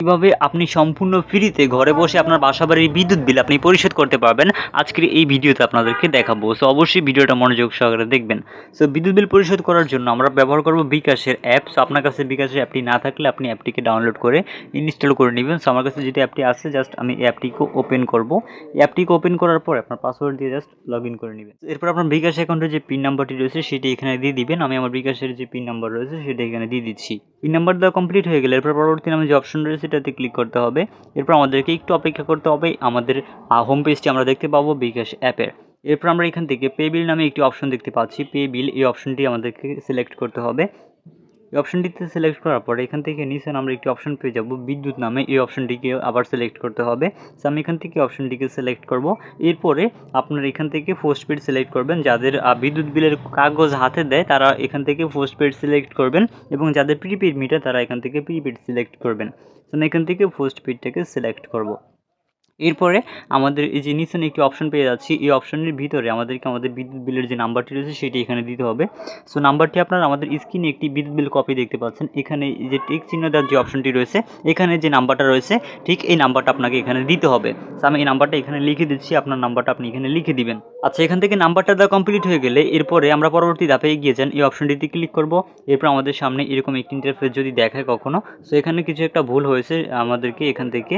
কীভাবে আপনি সম্পূর্ণ ফ্রিতে ঘরে বসে আপনার বাসাবাড়ির বিদ্যুৎ বিল আপনি পরিশোধ করতে পারবেন, আজকের এই ভিডিওতে আপনাদেরকে দেখাবো। সো অবশ্যই ভিডিওটা মনোযোগ সহকারে দেখবেন। সো বিদ্যুৎ বিল পরিশোধ করার জন্য আমরা ব্যবহার করব বিকাশের অ্যাপ। সো আপনার কাছে বিকাশের অ্যাপটি না থাকলে আপনি অ্যাপটিকে ডাউনলোড করে ইনস্টল করে নেবেন। সো আমার কাছে যেটি অ্যাপটি আছে জাস্ট আমি অ্যাপটিকে ওপেন করব। অ্যাপটিকে ওপেন করার পর আপনার পাসওয়ার্ড দিয়ে জাস্ট লগ ইন করে নেবেন। এরপর আপনার বিকাশ অ্যাকাউন্টের যে পিন নাম্বারটি রয়েছে, সেটি এখানে দিয়ে দিবেন। আমি আমার বিকাশের যে পিন নাম্বার রয়েছে, সেটা এখানে দিয়ে দিচ্ছি। পিন নাম্বার দেওয়া কমপ্লিট হয়ে গেলে, এরপর পরবর্তী নামে যে অপশন রয়েছে সেটাতে ক্লিক করতে হবে। এরপর আমাদেরকে একটু অপেক্ষা করতে হবে। আমাদের হোম পেজটি আমরা দেখতে পাবো বিকাশ অ্যাপের এরপর আমরা এখান থেকে পে বিল নামে একটি অপশন দেখতে পাচ্ছি। পে বিল এই অপশনটি আমাদেরকে সিলেক্ট করতে হবে। এই অপশনটিতে সিলেক্ট করার পরে এখান থেকে নিচে আমরা একটি অপশন পেয়ে যাব বিদ্যুৎ নামে। এই অপশনটিকে আবার সিলেক্ট করতে হবে। সো আমি এখান থেকে অপশনটিকে সিলেক্ট করব। এরপরে আপনার এখান থেকে পোস্ট পেড সিলেক্ট করবেন। যাদের বিদ্যুৎ বিলের কাগজ হাতে দেয়, তারা এখান থেকে পোস্ট পেড সিলেক্ট করবেন এবং যাদের প্রিপেড মিটার তারা এখান থেকে প্রিপেড সিলেক্ট করবেন। তো আমি এখান থেকে পোস্ট পেডটাকে সিলেক্ট করব। এরপরে আমাদের এই যে নিচে একটি অপশন পেয়ে যাচ্ছি, এই অপশনের ভিতরে আমাদেরকে আমাদের বিদ্যুৎ বিলের যে নাম্বারটি রয়েছে সেটি এখানে দিতে হবে। সো নাম্বারটি আপনারা আমাদের স্ক্রিনে একটি বিদ্যুৎ বিল কপি দেখতে পাচ্ছেন। এখানে যে টেক চিহ্ন দেওয়ার যে অপশনটি রয়েছে, এখানে যে নাম্বারটা রয়েছে, ঠিক এই নাম্বারটা আপনাকে এখানে দিতে হবে। সো আমি এই নাম্বারটা এখানে লিখে দিচ্ছি, আপনার নাম্বারটা আপনি এখানে লিখে দিবেন। আচ্ছা এখান থেকে নাম্বারটা দেওয়া কমপ্লিট হয়ে গেলে এরপরে আমরা পরবর্তী ধাপে এগিয়ে যান এই অপশনটিতে ক্লিক করব। এরপর আমাদের সামনে এরকম একটি ইন্টারফেস যদি দেখায় কখনো। সো এখানে কিছু একটা ভুল হয়েছে আমাদেরকে এখান থেকে।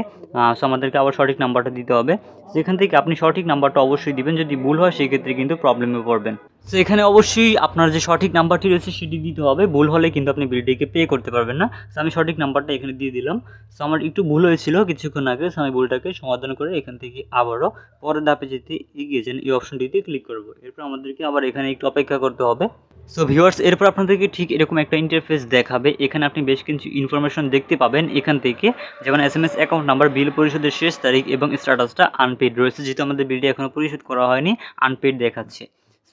সো আমাদেরকে আবার সঠিক নাম্বারটা দিতে হবে। সেখান থেকে আপনি সঠিক নাম্বারটা অবশ্যই দিবেন। যদি ভুল হয়, সেক্ষেত্রে কিন্তু প্রবলেমে পড়বেন। সো এখানে অবশ্যই আপনার যে সঠিক নাম্বারটি রয়েছে সেটি দিতে হবে। ভুল হলে কিন্তু আপনি বিলটিকে পে করতে পারবেন না। সো আমি সঠিক নাম্বারটা এখানে দিয়ে দিলাম। সো আমার একটু ভুল হয়েছিল কিছুক্ষণ আগে। সো আমি ভুলটাকে সমাধান করে এখান থেকে আবারও পরের ধাপে যেতে এগিয়ে যান, এই অপশনটিতে ক্লিক করব। এরপর আমাদেরকে আবার এখানে একটু অপেক্ষা করতে হবে। সো ভিউয়ার্স এরপর আপনাদেরকে ঠিক এরকম একটা ইন্টারফেস দেখাবে। এখানে আপনি বেশ কিছু ইনফরমেশন দেখতে পাবেন এখান থেকে। যেমন S M S account number bill পরিশোধের শেষ তারিখ এবং স্ট্যাটাসটা আনপেড রয়েছে। যেহেতু আমাদের বিলটি এখনও পরিশোধ করা হয়নি আনপেড দেখাচ্ছে।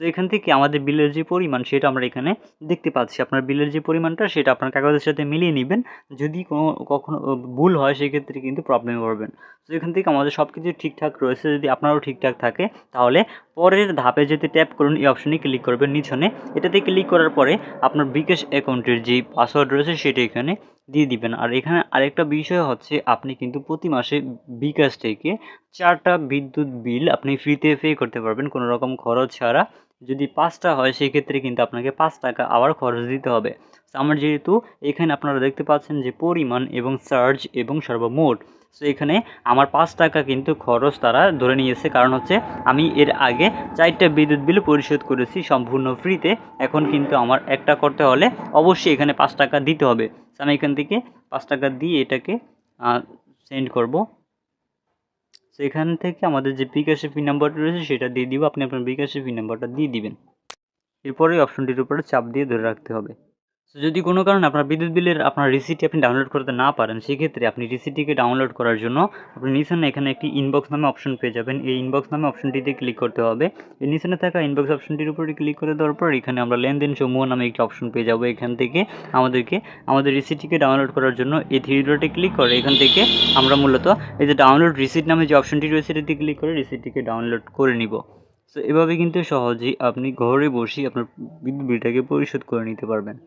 তো এখান থেকে আমাদের বিলের যে পরিমাণ সেটা আমরা এখানে দেখতে পাচ্ছি। আপনার বিলের যে পরিমাণটা সেটা আপনার কাগজের সাথে মিলিয়ে নেবেন। যদি কোনো, কখনো ভুল হয় সেক্ষেত্রে কিন্তু প্রবলেম পড়বেন তো এখান থেকে আমাদের সব কিছু ঠিকঠাক রয়েছে। যদি আপনারও ঠিকঠাক থাকে, তাহলে পরের ধাপে যেতে ট্যাপ করুন, এই অপশনে ক্লিক করবেন নিচনে। এটাতে ক্লিক করার পরে আপনার বিকাশ অ্যাকাউন্টের যে পাসওয়ার্ড রয়েছে সেটা এখানে দিয়ে দিবেন। আর এখানে আরেকটা বিষয় হচ্ছে, আপনি কিন্তু প্রতি মাসে বিকাশ থেকে চারটা বিদ্যুৎ বিল আপনি ফ্রিতে পে করতে পারবেন। কোনো রকম খরচ ছাড়া যদি পাঁচটা হয়, সেক্ষেত্রে কিন্তু আপনাকে পাঁচ টাকা আবার খরচ দিতে হবে। আমার যেহেতু এখানে আপনারা দেখতে পাচ্ছেন যে পরিমাণ এবং চার্জ এবং সর্বমোট। সো এখানে আমার পাঁচ টাকা কিন্তু খরচ তারা ধরে নিয়েছে। কারণ হচ্ছে, আমি এর আগে চারটা বিদ্যুৎ বিল পরিশোধ করেছি সম্পূর্ণ ফ্রিতে এখন কিন্তু আমার একটা করতে হলে অবশ্যই এখানে পাঁচ টাকা দিতে হবে। আমি এখান থেকে পাঁচ টাকা দিয়ে এটাকে সেন্ড করব। তো এখান থেকে আমাদের যে বিকাশে পিন নাম্বারটা রয়েছে সেটা দিয়ে দিব। আপনি আপনার বিকাশে পিন নাম্বারটা দিয়ে দিবেন। এরপরে অপশনটির উপরে চাপ দিয়ে ধরে রাখতে হবে। যদি কোনো কারণে আপনার বিদ্যুৎ বিলের আপনার রিসিটটি আপনি ডাউনলোড করতে না পারেন, সেক্ষেত্রে আপনি রিসিটটিকে ডাউনলোড করার জন্য আপনি নিশানে এখানে একটি ইনবক্স নামে অপশন পেয়ে যাবেন। এই ইনবক্স নামে অপশনটিতে ক্লিক করতে হবে। এই নিশানে থাকা ইনবক্স অপশনটির উপরে ক্লিক করে দেওয়ার পর এখানে আমরা লেনদেন সমূহ নামে একটি অপশন পেয়ে যাব এখান থেকে। আমাদেরকে, আমাদের রিসিটটিকে ডাউনলোড করার জন্য এই থ্রি ক্লিক করে। এখান থেকে আমরা মূলত এই যে ডাউনলোড রিসিট নামে যে অপশনটি রয়েছে এটাতে ক্লিক করে রিসিটটিকে ডাউনলোড করে নিব। সো এভাবে কিন্তু সহজেই আপনি ঘরে বসেই আপনার বিদ্যুৎ বিলটাকে পরিশোধ করে নিতে পারবেন।